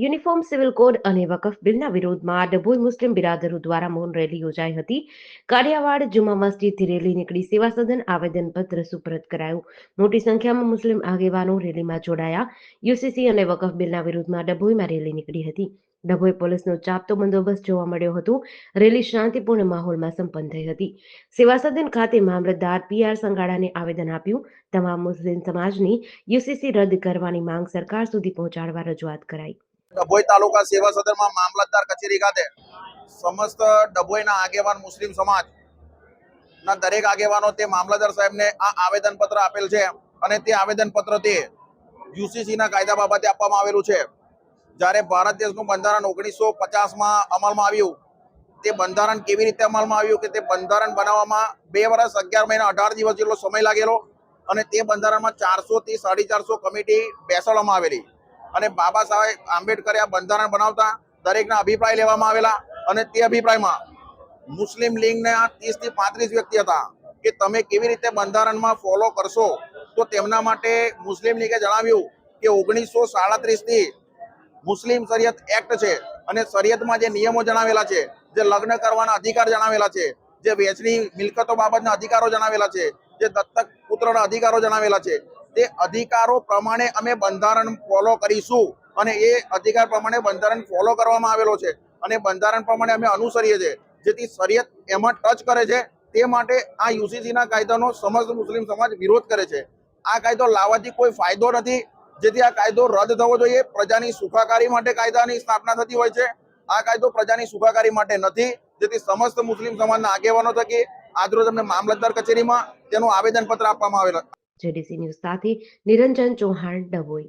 Uniform civil code અને વકફ બિલના વિરોધમાં ડભોઈ મુસ્લિમ બિરાદરો દ્વારા મૌન રેલી યોજાઈ હતી. કાળિયાવાડ જુમા મસ્જિદથી રેલી નીકળી સેવા સદન આવેદનપત્ર સુપરત કરાયું. મોટી સંખ્યામાં મુસ્લિમ આગેવાનો રેલીમાં જોડાયા. યુસીસી અને વકફ બિલના વિરોધમાં ડભોઈમાં રેલી નીકળી હતી. ડભોઈ પોલીસનો ચાપતો બંદોબસ્ત જોવા મળ્યો હતો. રેલી શાંતિપૂર્ણ માહોલમાં સંપન્ન થઈ હતી. સેવા સદન ખાતે મામલતદાર પીઆર સંગાડાને આવેદન આપ્યું. તમામ મુસ્લિમ સમાજની યુસીસી રદ કરવાની માંગ સરકાર સુધી પહોંચાડવા રજૂઆત કરાઈ. ડભોઈ તાલુકા સેવા સદનમાં મામલતદાર કચેરી ખાતે સમસ્ત ડભોઈના આગેવાન મુસ્લિમ સમાજ ના દરેક આગેવાનો તે મામલતદાર સાહેબને આ આવેદનપત્ર આપેલ છે અને તે આવેદનપત્ર તે યુસીસી ના કાયદા બાબતે આપવામાં આવેલું છે. જ્યારે ભારત દેશનું બંધારણ ઓગણીસો પચાસમાં અમલમાં આવ્યું, તે બંધારણ કેવી રીતે અમલમાં આવ્યું કે તે બંધારણ બનાવવામાં બે વર્ષ અગિયાર મહિના, અઢાર દિવસ જેટલો સમય લાગેલો અને તે બંધારણમાં ચારસો થી સાડી ચારસો કમિટી બેસાડવામાં આવેલી. અને બાબા સાહેબ આંબેડકરે આ બંધારણ બનાવતા દરેકના અભિપ્રાય લેવામાં આવેલા અને તે અભિપ્રાયમાં મુસ્લિમ લીગના ત્રીસથી પાંત્રીસ વ્યક્તિ હતા કે તમે કેવી રીતે બંધારણમાં ફોલો કરશો? તો તેમના માટે મુસ્લિમ લીગે જણાવ્યું કે ઓગણીસો સાડત્રીસથી મુસ્લિમ શરિયત એક્ટ છે અને શરિયતમાં જે નિયમો જણાવેલા છે, જે લગ્ન કરવાના અધિકાર જણાવેલા છે, જે વેચની મિલકતો બાબતના અધિકારો જણાવેલા છે, જે દત્તક પુત્રના અધિકારો જણાવેલા છે તે અધિકારો પ્રમાણે અમે બંધારણ ફોલો કરીશું. અને એ અધિકાર પ્રમાણે બંધારણ ફોલો કરવામાં આવેલો છે. અને બંધારણ પ્રમાણે અમે અનુસરીએ છીએ. જેથી શરિયત એમાં ટચ કરે છે. તે માટે આ યુસીસીના કાયદાનો સમસ્ત મુસ્લિમ સમાજ વિરોધ કરે છે. આ કાયદો લાવવાથી કોઈ ફાયદો નથી. જેથી આ કાયદો રદ થવો જોઈએ. પ્રજાની સુખાકારી માટે કાયદાની સ્થાપના થતી હોય છે. આ કાયદો પ્રજાની સુખાકારી માટે નથી. જેથી સમસ્ત મુસ્લિમ સમાજના આગેવાનો થકી આજરોજ અમને મામલતદાર કચેરીમાં તેનું આવેદનપત્ર આપવામાં આવેલ જેડીસી ન્યૂઝ સાથે નિરંજન ચૌહાણ ડભોઈ.